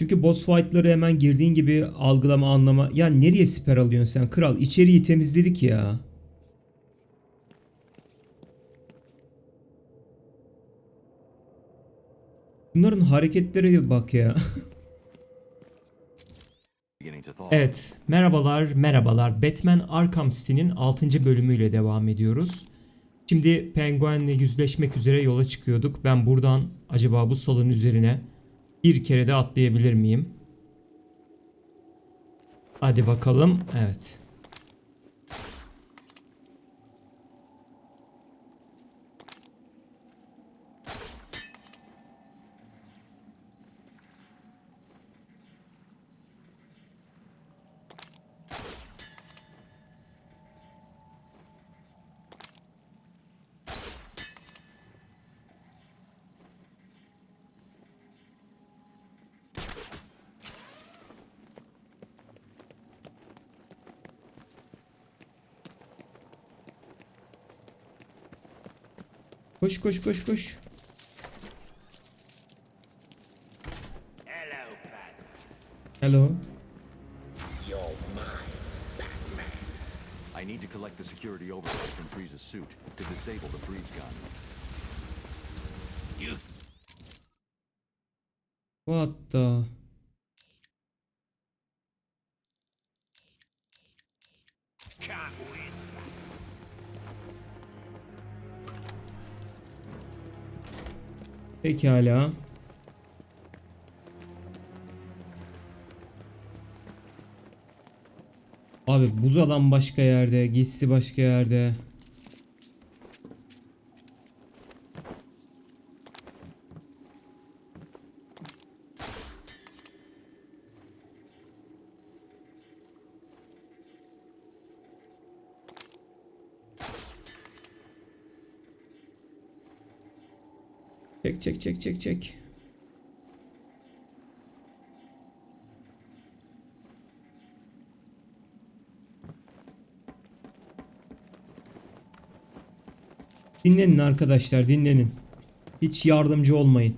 Çünkü boss fight'ları hemen girdiğin gibi algılama anlama. Ya nereye siper alıyorsun sen kral? İçeriği temizledik ya. Bunların hareketlere bir bak ya. Evet, merhabalar, merhabalar. Batman Arkham City'nin 6. bölümüyle devam ediyoruz. Şimdi Penguin'le yüzleşmek üzere yola çıkıyorduk. Ben buradan acaba bu salın üzerine bir kere de atlayabilir miyim? Hadi bakalım. Evet. Koş koş koş koş. Hello. I need to collect the security override from Freeze's suit to disable the freeze gun. You What the? Can't win. Pekala. Abi buz alan başka yerde, giysi başka yerde. Çek çek çek çek. Dinlenin arkadaşlar dinlenin. Hiç yardımcı olmayın.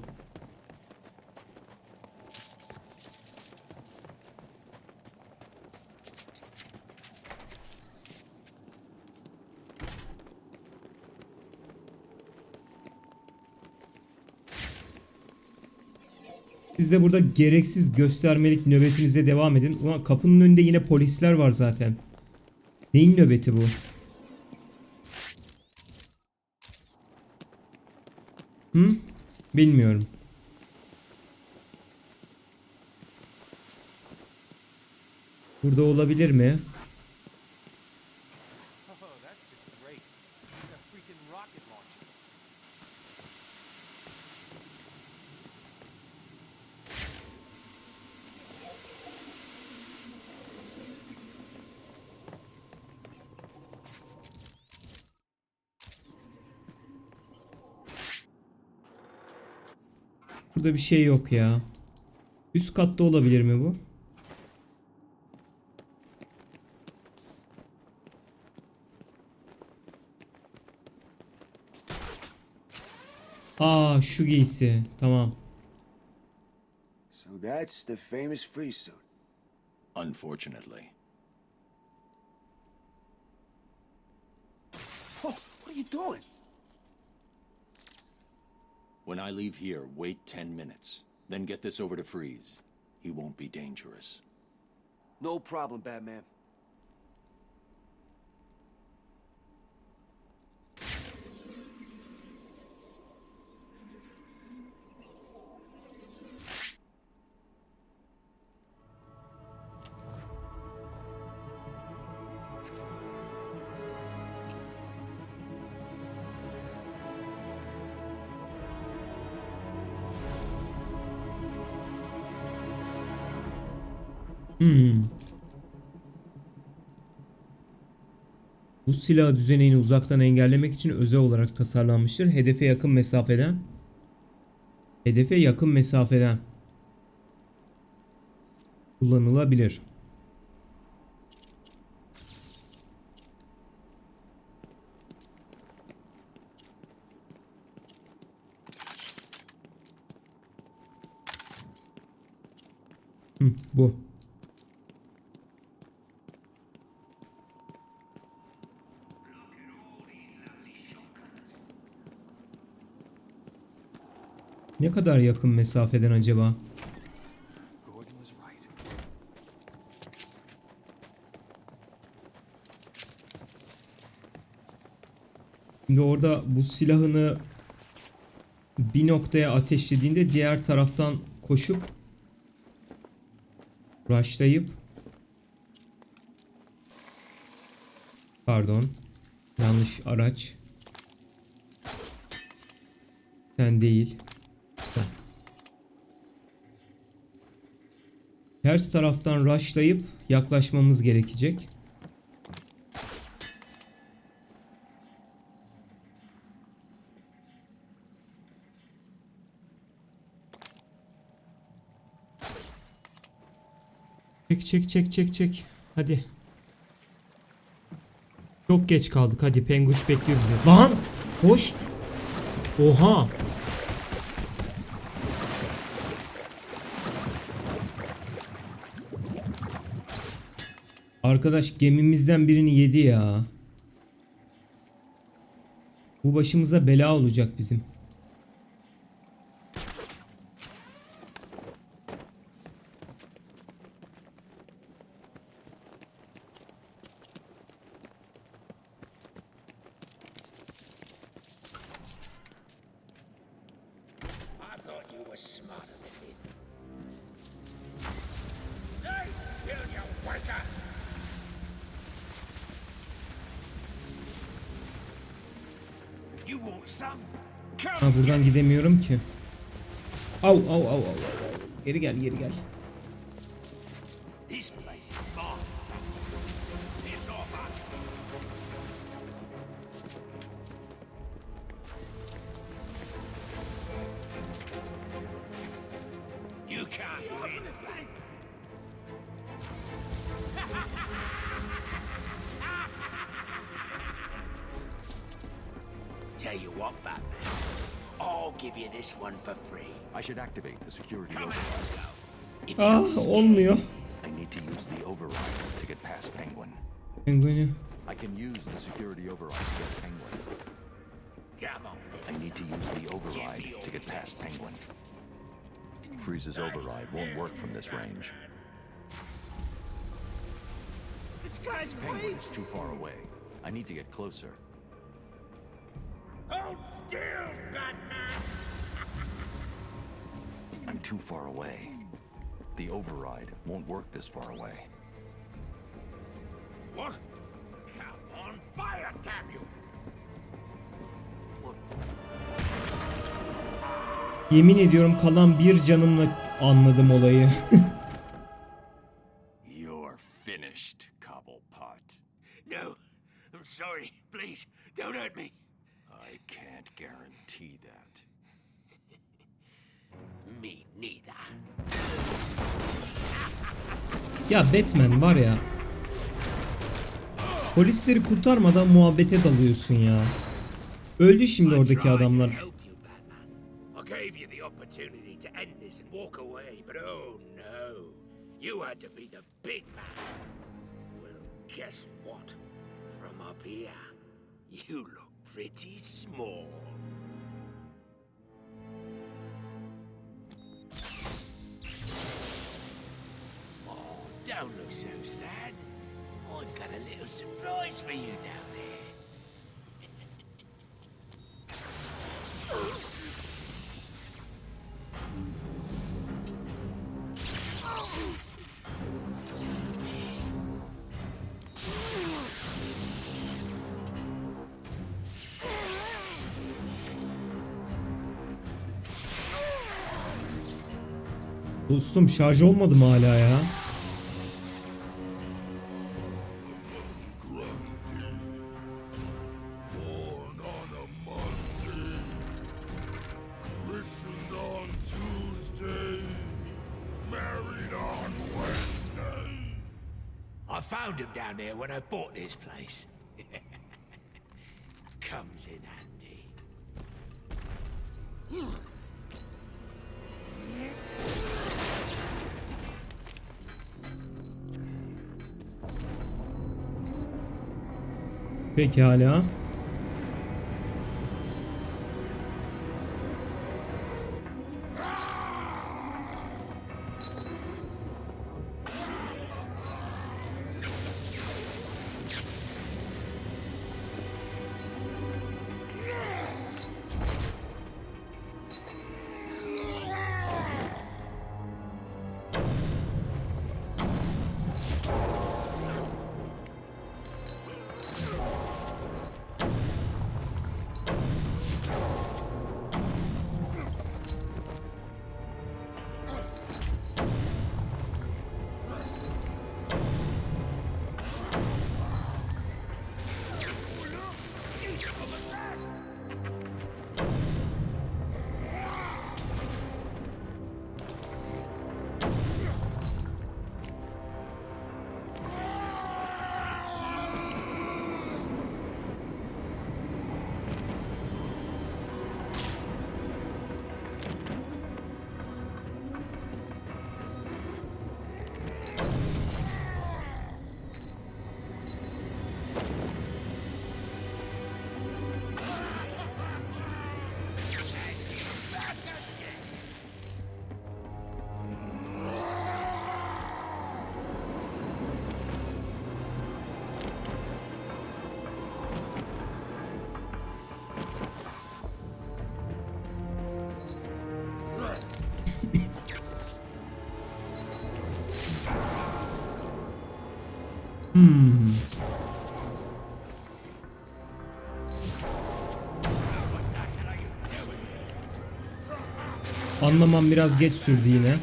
De burada gereksiz göstermelik nöbetinize devam edin. Ulan kapının önünde yine polisler var zaten. Neyin nöbeti bu? Hı? Bilmiyorum. Burada olabilir mi? Burada bir şey yok ya. Üst katta olabilir mi bu? Aa şu giysi. Tamam. So that's the famous free suit. Unfortunately. Oh, what are you doing? When I leave here, wait 10 minutes. Then get this over to Freeze. He won't be dangerous. No problem, Batman. Bu silah düzenini uzaktan engellemek için özel olarak tasarlanmıştır. Hedefe yakın mesafeden Hedefe yakın mesafeden kullanılabilir. Hı, bu. Ne kadar yakın mesafeden acaba? Şimdi orada bu silahını bir noktaya ateşlediğinde diğer taraftan koşup rushlayıp pardon yanlış araç sen değil ters taraftan rushlayıp yaklaşmamız gerekecek. Çek çek çek çek çek. Hadi. Çok geç kaldık. Hadi penguş bekliyor bizi. Lan! Hoş. Oha. Arkadaş gemimizden birini yedi ya. Bu başımıza bela olacak bizim. Gidemiyorum ki. Au au au au. Geri gel geri gel. Tell you what, Batman. I'll give you this one for free. I should activate the security Come override. on, go. If you Ah don't olmuyor. I need to use the override to get past Penguin. Pengueni. I can use the security override to get Penguin. Come on, I need to use the override to get past Penguin. Freeze's override won't work from this range. This guy's Penguin's too far away. I need to get closer. Hold still, Batman! I'm too far away. The override won't work this far away. What? Come on, fire tap you! Yemin ediyorum kalan bir canımla anladım olayı. ya Batman var ya. Polisleri kurtarmadan muhabbete dalıyorsun ya. Öldü şimdi oradaki adamlar. you, Batman. I gave don't look so sad. I've got a little surprise for you down there. Dostum şarj olmadı mı hala ya? place. Comes in handy. Peki hala. Hmm. Anlamam biraz geç sürdü yine.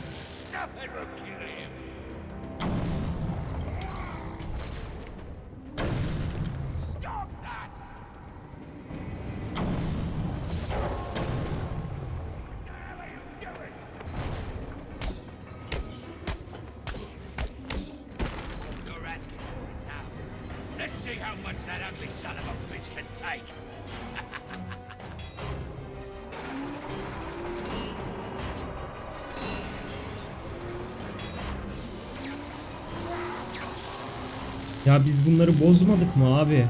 Ya biz bunları bozmadık mı abi?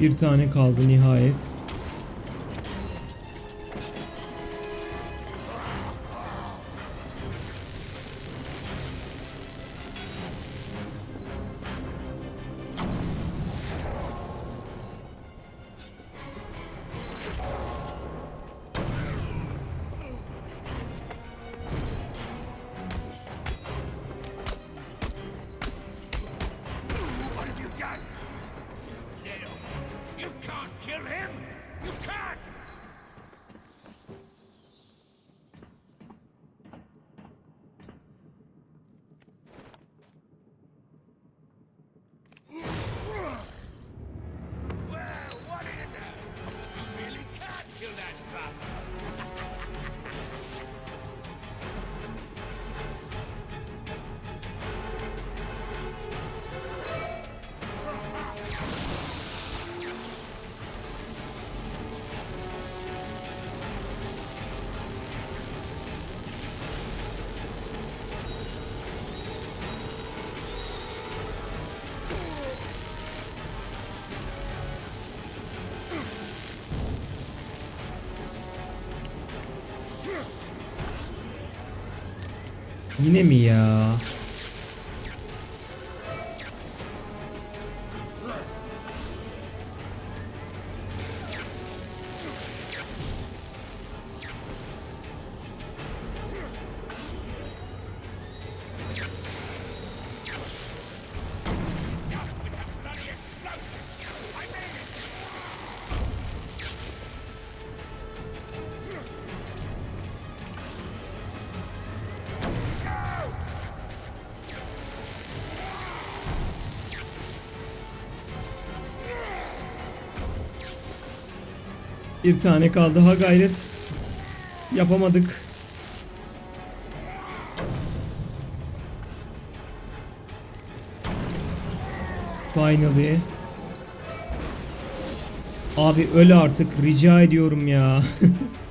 Bir tane kaldı nihayet. done. can't kill him! You can't! Yine mi ya? Bir tane kaldı ha gayret. Yapamadık. Finally. Abi öl artık rica ediyorum ya.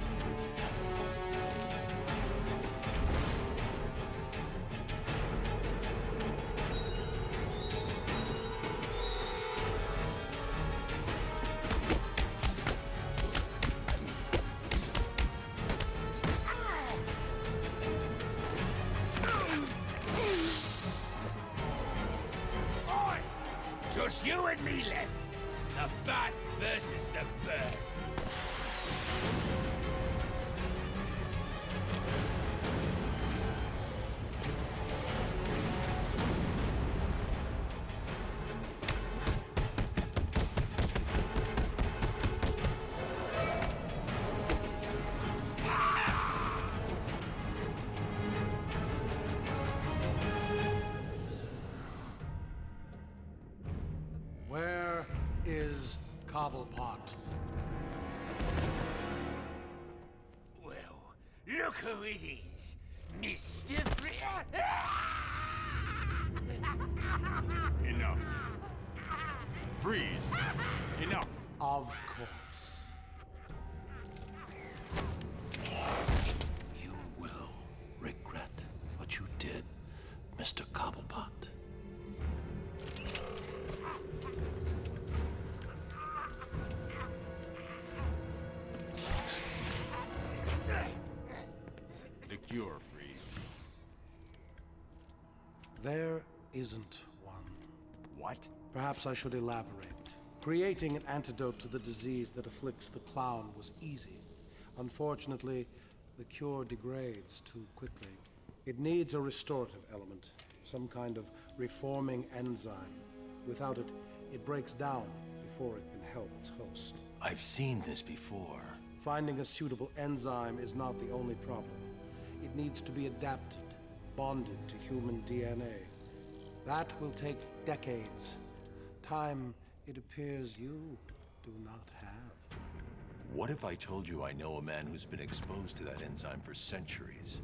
it is. Mr. Free. Enough. Freeze. Enough. Of course. Isn't one. What? Perhaps I should elaborate. Creating an antidote to the disease that afflicts the clown was easy. Unfortunately, the cure degrades too quickly. It needs a restorative element, some kind of reforming enzyme. Without it, it breaks down before it can help its host. I've seen this before. Finding a suitable enzyme is not the only problem. It needs to be adapted, bonded to human DNA. That will take decades. Time, it appears you do not have. What if I told you I know a man who's been exposed to that enzyme for centuries?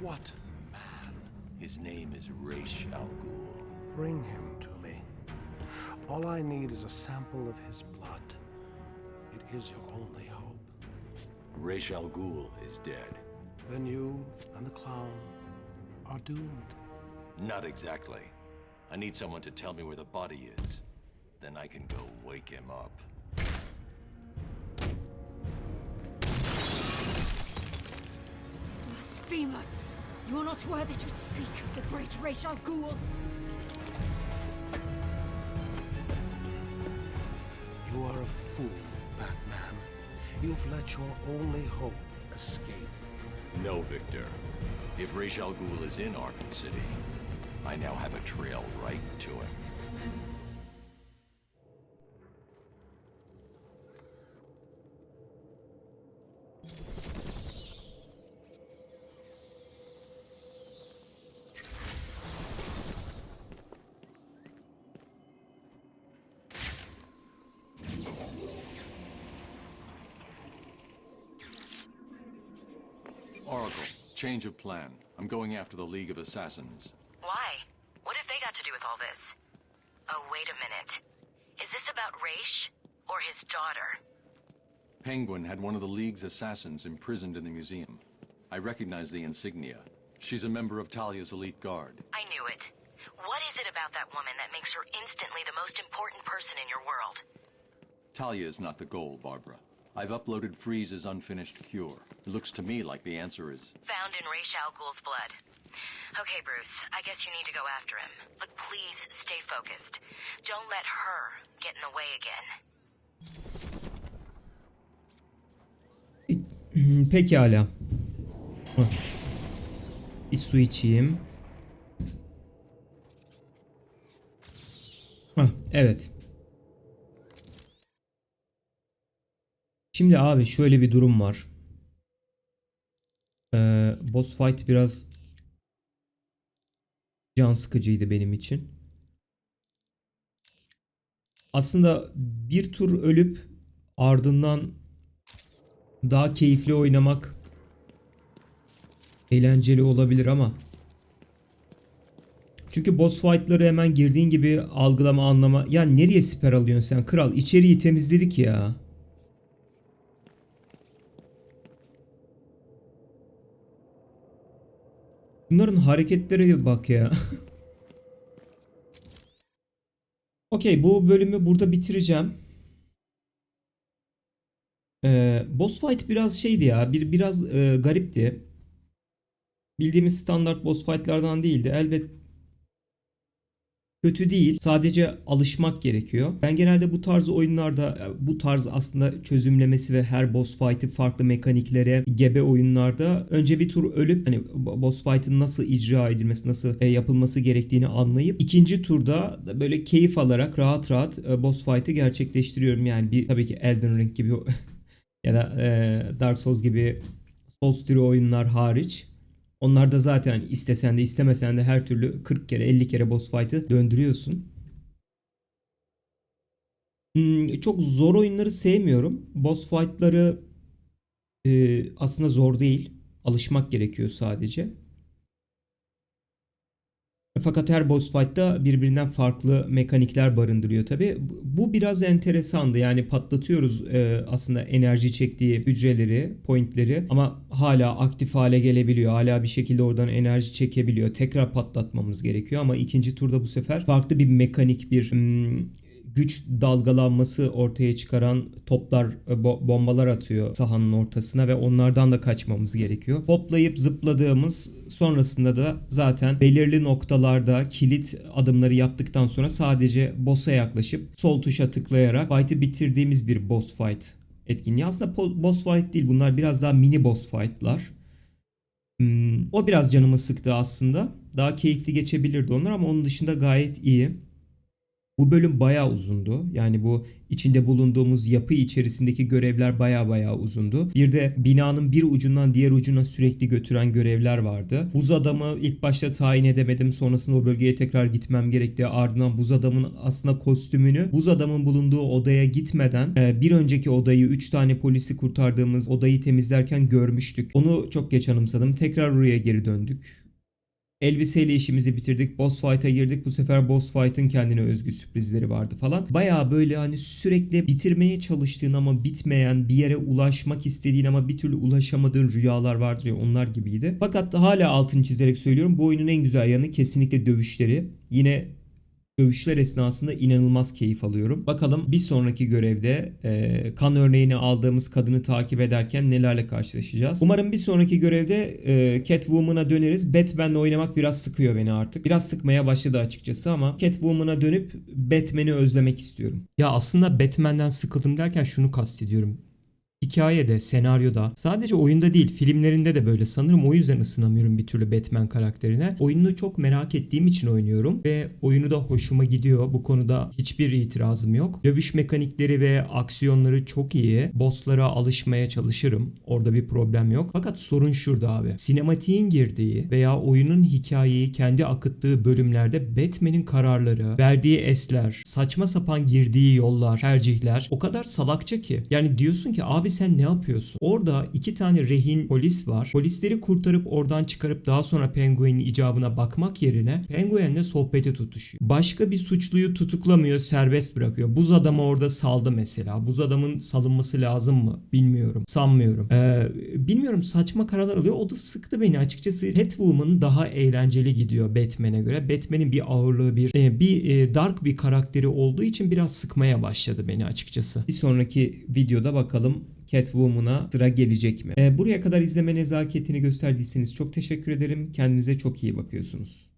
What man? His name is Raish Al Ghul. Bring him to me. All I need is a sample of his blood. It is your only hope. Raish Al Ghul is dead. Then you and the clown are doomed. Not exactly. I need someone to tell me where the body is. Then I can go wake him up. Blasphemer! You are not worthy to speak of the great Ra's al Ghul. You are a fool, Batman. You've let your only hope escape. No, Victor. If Raish Al Ghul is in Arkham City, I now have a trail right to him. Oracle, change of plan. I'm going after the League of Assassins. Why? What have they got to do with all this? Oh, wait a minute. Is this about Raish or his daughter? Penguin had one of the League's assassins imprisoned in the museum. I recognize the insignia. She's a member of Talia's elite guard. I knew it. What is it about that woman that makes her instantly the most important person in your world? Talia is not the goal, Barbara. I've uploaded Freeze's unfinished cure. It looks to me like the answer is Found in Raish Al Ghul's blood. Okay, Bruce, I guess you need to go after him. But please stay focused. Don't let her get in the way again. Pekala. Hah. Bir su içeyim. Hah, evet. Şimdi abi şöyle bir durum var. Ee, boss fight biraz can sıkıcıydı benim için. Aslında bir tur ölüp ardından daha keyifli oynamak eğlenceli olabilir ama çünkü boss fight'ları hemen girdiğin gibi algılama anlama ya nereye siper alıyorsun sen kral içeriği temizledik ya. Bunların hareketlere bir bak ya. Okey bu bölümü burada bitireceğim. Ee, boss fight biraz şeydi ya. Bir biraz e, garipti. Bildiğimiz standart boss fight'lardan değildi. Elbet kötü değil. Sadece alışmak gerekiyor. Ben genelde bu tarz oyunlarda e, bu tarz aslında çözümlemesi ve her boss fight'ı farklı mekaniklere gebe oyunlarda önce bir tur ölüp hani boss fight'ın nasıl icra edilmesi, nasıl e, yapılması gerektiğini anlayıp ikinci turda da böyle keyif alarak rahat rahat e, boss fight'ı gerçekleştiriyorum. Yani bir tabii ki Elden Ring gibi ya da Dark Souls gibi Souls türü oyunlar hariç onlar da zaten istesen de istemesen de her türlü 40 kere 50 kere boss fight'ı döndürüyorsun. Hmm, çok zor oyunları sevmiyorum. Boss fight'ları e, aslında zor değil. Alışmak gerekiyor sadece. Fakat her boss fight'ta birbirinden farklı mekanikler barındırıyor tabi. Bu biraz enteresandı. Yani patlatıyoruz e, aslında enerji çektiği hücreleri, pointleri ama hala aktif hale gelebiliyor. Hala bir şekilde oradan enerji çekebiliyor. Tekrar patlatmamız gerekiyor ama ikinci turda bu sefer farklı bir mekanik bir hmm, güç dalgalanması ortaya çıkaran toplar, e, bo- bombalar atıyor sahanın ortasına ve onlardan da kaçmamız gerekiyor. Hoplayıp zıpladığımız sonrasında da zaten belirli noktalarda kilit adımları yaptıktan sonra sadece boss'a yaklaşıp sol tuşa tıklayarak fight'ı bitirdiğimiz bir boss fight etkinliği. Aslında boss fight değil bunlar biraz daha mini boss fight'lar. Hmm, o biraz canımı sıktı aslında. Daha keyifli geçebilirdi onlar ama onun dışında gayet iyi. Bu bölüm bayağı uzundu. Yani bu içinde bulunduğumuz yapı içerisindeki görevler bayağı bayağı uzundu. Bir de binanın bir ucundan diğer ucuna sürekli götüren görevler vardı. Buz adamı ilk başta tayin edemedim. Sonrasında o bölgeye tekrar gitmem gerekti. Ardından buz adamın aslında kostümünü buz adamın bulunduğu odaya gitmeden e, bir önceki odayı 3 tane polisi kurtardığımız odayı temizlerken görmüştük. Onu çok geç anımsadım. Tekrar oraya geri döndük. Elbiseyle işimizi bitirdik. Boss fight'a girdik. Bu sefer boss fight'ın kendine özgü sürprizleri vardı falan. Baya böyle hani sürekli bitirmeye çalıştığın ama bitmeyen bir yere ulaşmak istediğin ama bir türlü ulaşamadığın rüyalar vardır ya onlar gibiydi. Fakat hala altını çizerek söylüyorum. Bu oyunun en güzel yanı kesinlikle dövüşleri. Yine dövüşler esnasında inanılmaz keyif alıyorum. Bakalım bir sonraki görevde e, kan örneğini aldığımız kadını takip ederken nelerle karşılaşacağız. Umarım bir sonraki görevde e, Catwoman'a döneriz. Batman'le oynamak biraz sıkıyor beni artık. Biraz sıkmaya başladı açıkçası ama Catwoman'a dönüp Batman'i özlemek istiyorum. Ya aslında Batman'den sıkıldım derken şunu kastediyorum. Hikayede, senaryoda, sadece oyunda değil filmlerinde de böyle sanırım o yüzden ısınamıyorum bir türlü Batman karakterine. Oyununu çok merak ettiğim için oynuyorum ve oyunu da hoşuma gidiyor. Bu konuda hiçbir itirazım yok. Dövüş mekanikleri ve aksiyonları çok iyi. Bosslara alışmaya çalışırım. Orada bir problem yok. Fakat sorun şurada abi. Sinematiğin girdiği veya oyunun hikayeyi kendi akıttığı bölümlerde Batman'in kararları, verdiği esler, saçma sapan girdiği yollar, tercihler o kadar salakça ki. Yani diyorsun ki abi sen ne yapıyorsun? Orada iki tane rehin polis var. Polisleri kurtarıp oradan çıkarıp daha sonra Penguin'in icabına bakmak yerine Penguin'le sohbete tutuşuyor. Başka bir suçluyu tutuklamıyor, serbest bırakıyor. Buz adamı orada saldı mesela. Buz adamın salınması lazım mı? Bilmiyorum. Sanmıyorum. Ee, bilmiyorum saçma kararlar alıyor. O da sıktı beni açıkçası. Catwoman daha eğlenceli gidiyor Batman'e göre. Batman'in bir ağırlığı, bir e, bir e, dark bir karakteri olduğu için biraz sıkmaya başladı beni açıkçası. Bir sonraki videoda bakalım Catwoman'a sıra gelecek mi? Ee, buraya kadar izleme nezaketini gösterdiyseniz çok teşekkür ederim. Kendinize çok iyi bakıyorsunuz.